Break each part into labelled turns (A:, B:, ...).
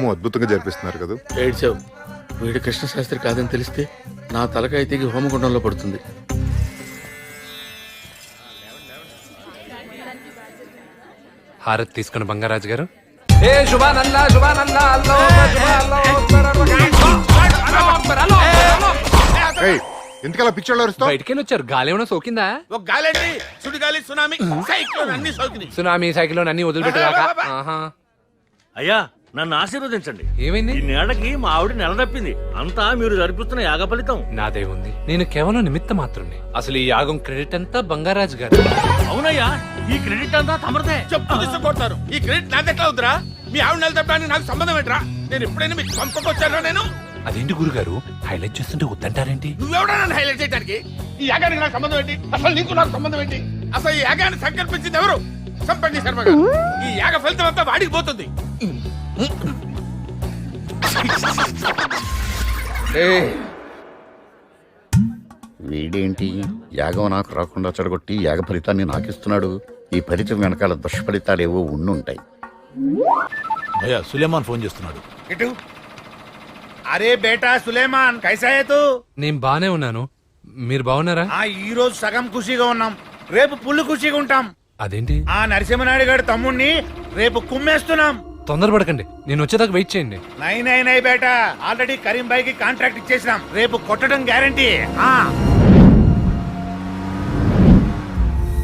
A: హోమం అద్భుతంగా జరిపిస్తున్నారు కదా?
B: ఏడ్చావు. వీడు కృష్ణశాస్త్రి కాదని తెలిస్తే నా తలకాయ తెగి హోమగుండంలో పడుతుంది.
C: హారతి తీసుకుని బంగారాజు గారు? ఏ శుభానంద శుభానంద అల్లో
A: ఎందుకలా పిచ్చోళ్ళు అరుస్తావు
C: బయటికి వచ్చారు. గాలి ఏమైనా సోకిందా?
B: ఒక గాలండి సుడిగాలి సునామీ సైక్లోన్ అన్ని సోకినాయి.
C: సునామీ సైకిల్ అన్ని ఆహా.
D: అయ్యా నన్ను ఆశీర్వదించండి.
C: ఏమైంది?
D: ఈ నేలకి మా ఆవిడ నెల తప్పింది. అంతా మీరు జరిపిస్తున్న యాగ ఫలితం.
C: నాదే ఉంది. నేను కేవలం నిమిత్త మాత్రమే. అసలు ఈ యాగం క్రెడిట్ అంతా బంగారాజు గారు?
D: అవునయ్యా ఈ క్రెడిట్ అంతా తమరదే.
B: చెప్పు తీసుకొడతారు ఈ క్రెడిట్ నాదెట్లా అవుతురా మీ ఆవిడ నెల తప్పడానికి నాకు సంబంధం ఏంట్రా? నేను ఎప్పుడైనా మీకు పంపకొచ్చానా నేను?
C: అదేంటి గురుగారు? హైలైట్ చేస్తుంటే వద్దంటారేంటి?
B: నువ్వెవడా నన్ను హైలైట్ చేయడానికి ఈ యాగానికి నాకు సంబంధం ఏంటి? అసలు నీకు నాకు సంబంధం ఏంటి? అసలు ఈ యాగాన్ని సంకల్పించింది ఎవరు? సంపండి శర్మ గారు. ఈ యాగ ఫలితం అంతా వాడికి పోతుంది.
E: వీడేంటి? యాగం నాకు రాకుండా చెడగొట్టి యాగ ఫలితాన్ని నాకిస్తున్నాడు. ఈ ఫలితం వెనకాల దుష్ఫలితాలేవో ఉండుంటాయి.
F: అయ్యా సులేమాన్ ఫోన్ చేస్తున్నాడు.
G: అరే బేటా సులేమాన్ కైసా హై తూ
C: నేను బానే ఉన్నాను. మీరు బాగున్నారా?
G: ఆ ఈ రోజు సగం ఖుషిగా ఉన్నాం. రేపు పుల్లు ఖుషిగా ఉంటాం.
C: అదేంటి?
G: ఆ నరసింహనాయుడు గారి తమ్ముణ్ణి రేపు కుమ్మేస్తున్నాం.
C: తొందరపడకండి. నేను వచ్చేదాకా వెయిట్ చేయండి.
G: నై నై నై బేటా. ఆల్రెడీ కరీం బాయ్కి కాంట్రాక్ట్ ఇచ్చేసినాం. రేపు కొట్టడం గ్యారంటీ. ఆ.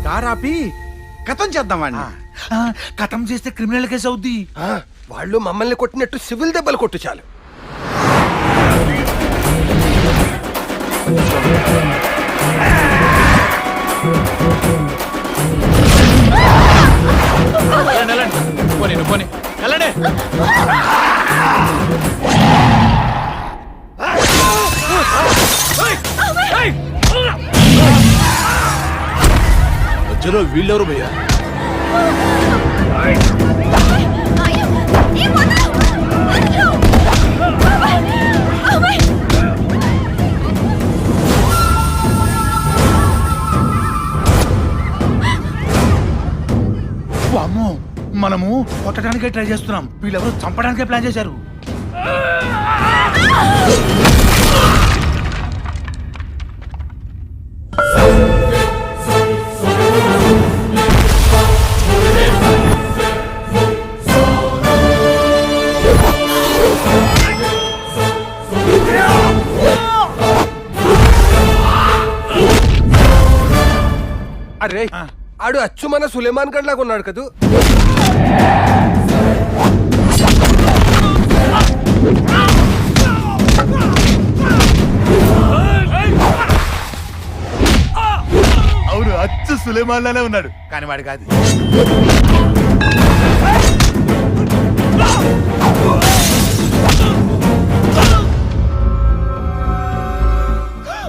H: కారాపి కథం చేద్దాం వాడిని
G: కథం చేస్తే క్రిమినల్ కేసు అవుద్ది.
H: వాళ్ళు మమ్మల్ని కొట్టినట్టు సివిల్ దెబ్బలు కొట్టు చాలు.
F: మధ్యలో వీళ్ళెవరు భయ్యా?
G: వామ్మో మనము కొట్టడానికే ట్రై చేస్తున్నాం. వీళ్ళెవరు చంపడానికే ప్లాన్ చేశారు.
H: అరే ఆడు అచ్చు మన సులేమాన్ గడ్ లాగా ఉన్నాడు కదూ.
G: అవును అచ్చు సులేమాన్ లానే ఉన్నాడు. కానీ వాడు కాదు.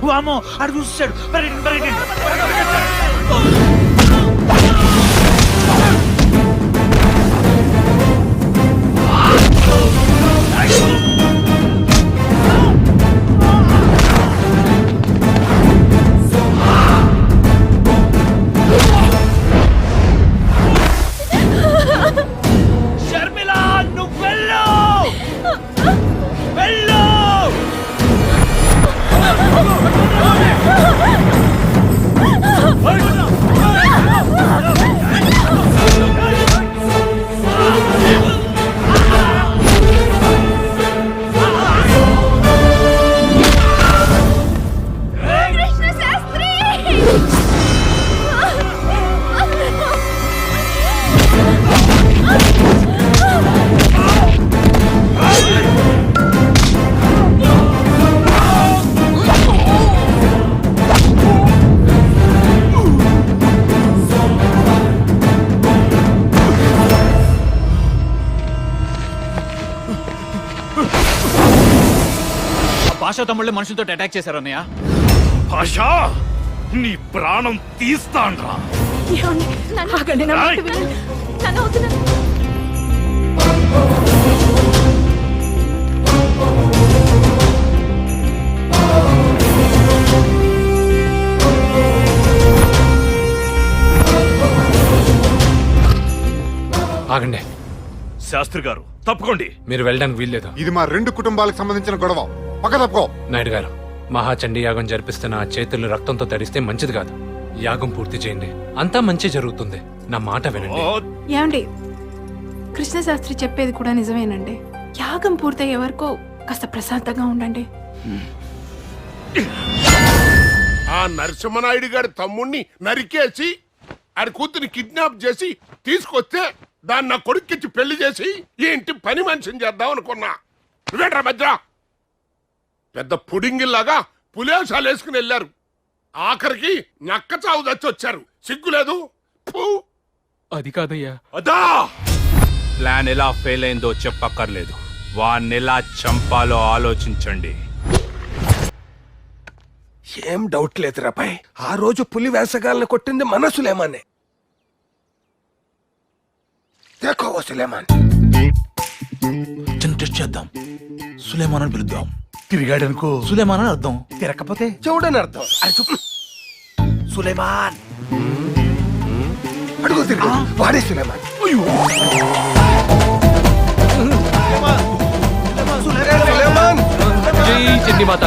G: వామో అడు చూసాడు
F: భాషా తమ్ముళ్ళే మనుషులతో అటాక్ చేశారు అన్నయ్య.
D: భాషా నీ ప్రాణం తీస్తాండ్రా.
I: ఆగండి.
D: శాస్త్రి గారు తప్పుకోండి.
C: మీరు వెళ్ళడానికి వీల్లేదు?
A: ఇది మా రెండు కుటుంబాలకు సంబంధించిన గొడవ. పక్క తప్పుకో.
C: నాయుడు గారు మహాచండీ యాగం జరిపిస్తున్న ఆ చేతులు రక్తంతో తడిస్తే మంచిది కాదు. యాగం పూర్తి చేయండి. అంతా మంచి జరుగుతుంది. నా మాట వినండి.
I: ఏమండి? కృష్ణశాస్త్రి చెప్పేది కూడా నిజమేనండి. యాగం పూర్తయ్యే వరకు కాస్త ప్రశాంతంగా ఉండండి.
B: ఆ నరసింహనాయుడు గారి తమ్ముణ్ణి నరికేసి ఆడి కూతుని కిడ్నాప్ చేసి తీసుకొస్తే దాన్ని నా కొడుక్కిచ్చి పెళ్ళి చేసి ఈ ఇంటి పని మనిషిని చేద్దాం అనుకున్నా. నువ్వేంట్రా మధ్య పెద్ద పుడింగిల్లాగా పులేసాలు వేసుకుని వెళ్ళారు. ఆఖరికి నక్క చావు చచ్చి వచ్చారు. సిగ్గులేదు.
F: అది కాదయ్యా.
B: అదా!
J: ప్లాన్ ఎలా ఫెయిల్ అయిందో చెప్పక్కర్లేదు. వాడిని ఎలా చంపాలో ఆలోచించండి.
H: ఏం డౌట్ లేదురా పై ఆ రోజు పులి వేసగాలను కొట్టింది మన ఓ సులేమాన్.
F: చిన్న టెస్ట్ చేద్దాం. సులేమాన్ అని పిలుద్దాం. తిరిగాడనుకో. సులేమాన్ అని అర్థం. తిరగకపోతే
H: చూడని అర్థం.
F: అది చెప్పు సులేమాన్.
H: అడుగు తిరుగు. వాడే సులేమాన్. సులేమాన్?
C: జై చండీ మాత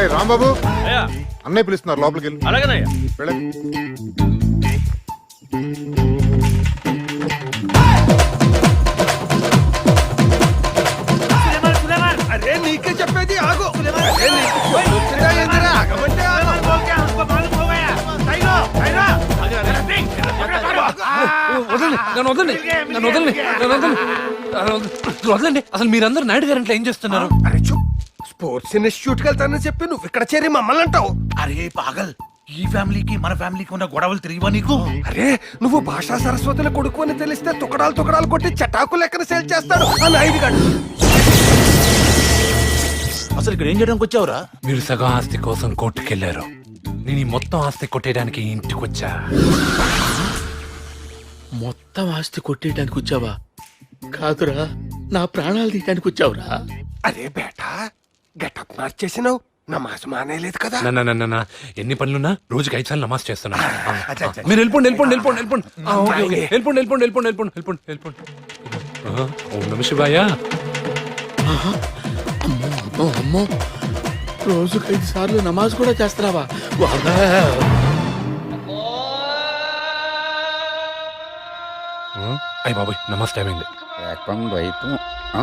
A: ఏయ్, రాంబాబు.
D: అయ్యా.
A: అన్నయ్య పిలుస్తున్నారు లోపలికి వెళ్ళి.
D: అలాగేనయ్యా.
A: వెళ్ళండి.
C: నన్ను వదలండి. నన్ను వదలండి. నన్ను వదలండి. నన్ను వదలండి. వదలండి. అసలు మీరందరూ నాయుడు గారు ఇంట్లో ఏం చేస్తున్నారు?
H: అరే చూ. స్పోర్ట్స్ ఇన్స్టిట్యూట్కి వెళ్తానని చెప్పి నువ్వు ఇక్కడ చేరి మమ్మల్ని అంటావు.
F: అరే పాగల్ ఈ ఫ్యామిలీకి మన ఫ్యామిలీకి ఉన్న గొడవలు తిరిగివా నీకు?
H: అరే నువ్వు భాషా సరస్వతుల కొడుకు అని తెలిస్తే తుకడాలు తుకడాలు కొట్టి చటాకు లెక్కన సేల్ చేస్తాడు. ఆ నాయుడు గాడు
F: అసలు ఇక్కడ ఏం చేయడానికి వచ్చావురా?
C: మీరు సగం ఆస్తి కోసం కోర్టుకెళ్ళారు. నేను ఈ మొత్తం ఆస్తి కొట్టేయడానికి ఇంటికి వచ్చా
B: మొత్తం ఆస్తి కొట్టేయడానికి వచ్చావా? కాదురా నా ప్రాణాలు తీయడానికి వచ్చావురా.
H: అరే బేటా గెటప్ మార్చేసినావు. నమాజ్ మానేలేదు కదా.
C: నా, నా, నా, నా, నా. ఎన్ని పనులున్నా రోజుకి ఐదు సార్లు నమాజ్ చేస్తున్నా. ఆ, ఆ. మీరు వెళ్ళిపోండి వెళ్ళిపోండి వెళ్ళిపోండి వెళ్ళిపోండి. ఆ, ఓకే, ఓకే. వెళ్ళిపోండి వెళ్ళిపోండి వెళ్ళిపోండి వెళ్ళిపోండి వెళ్ళిపోండి వెళ్ళిపోండి. ఆ, ఓం నమ శివాయ.
B: అమ్మో అమ్మో రోజుకు ఐదు సార్లు నమాజ్ కూడా చేస్తున్నావా? వాడా.
C: ఆ, అయ్ నమస్తే అయింది.
E: ఏకం ద్వైతం ఆ?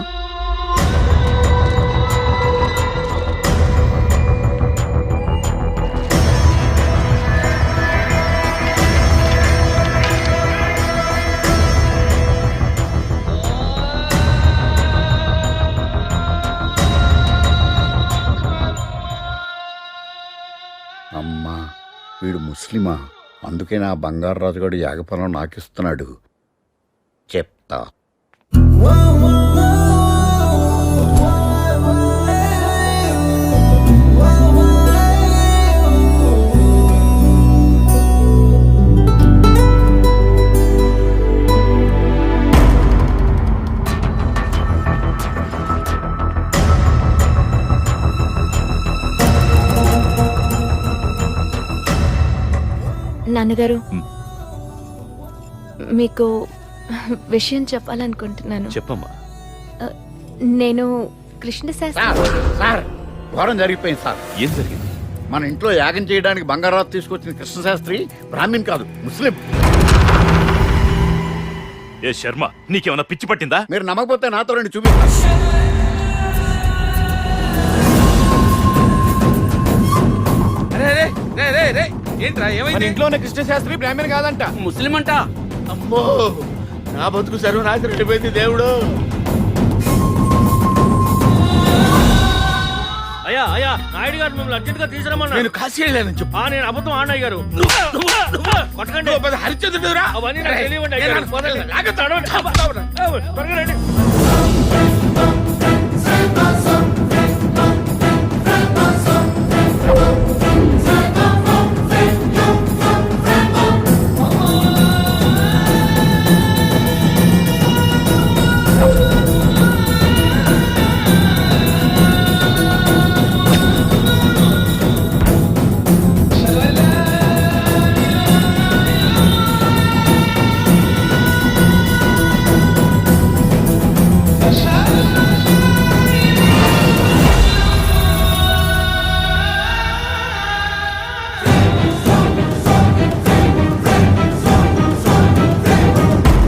E: అమ్మా వీడు ముస్లిమా? అందుకే నా బంగారు రాజుగాడు యాగపరం నాకిస్తున్నాడు. చెప్తా
I: నాన్నగారు మీకు విషయం చెప్పాలనుకుంటున్నాను.
D: చెప్పమ్మా.
I: నేను కృష్ణ
E: సార్ ఘోరం జరిగిపోయింది సార్.
D: ఏం జరిగింది?
E: మన ఇంట్లో యాగం చేయడానికి బంగారాజు తీసుకొచ్చిన కృష్ణశాస్త్రి బ్రాహ్మణ్ కాదు ముస్లిం.
D: ఏ శర్మ నీకేమైనా పిచ్చి పట్టిందా?
E: మీరు నమ్మకపోతే నాతో రెండు చూపిస్తాను
B: ఏంట్రా ఏమైంది?
F: ఇంట్లో ఉన్న కృష్ణ శాస్త్రి బ్రాహ్మణ్ కాదంట.
B: ముస్లిం అంట. అమ్మో! నా బతుకు సర్వనాశనం అయిపోయింది దేవుడు.
D: అయ్యా అయ్యా నాయుడు గారు మిమ్మల్ని అర్జెంట్గా తీసుకురమ్మన్నా
B: నేను కాశీ వెళ్ళానని చెప్పు.
D: ఆ, నేను అబద్ధం ఆడినాయి గారు కొట్టకండి.
B: హరిశ్చంద్రుడురా
D: అవన్నీ నాకు తెలియవండి. త్వరగా రండి.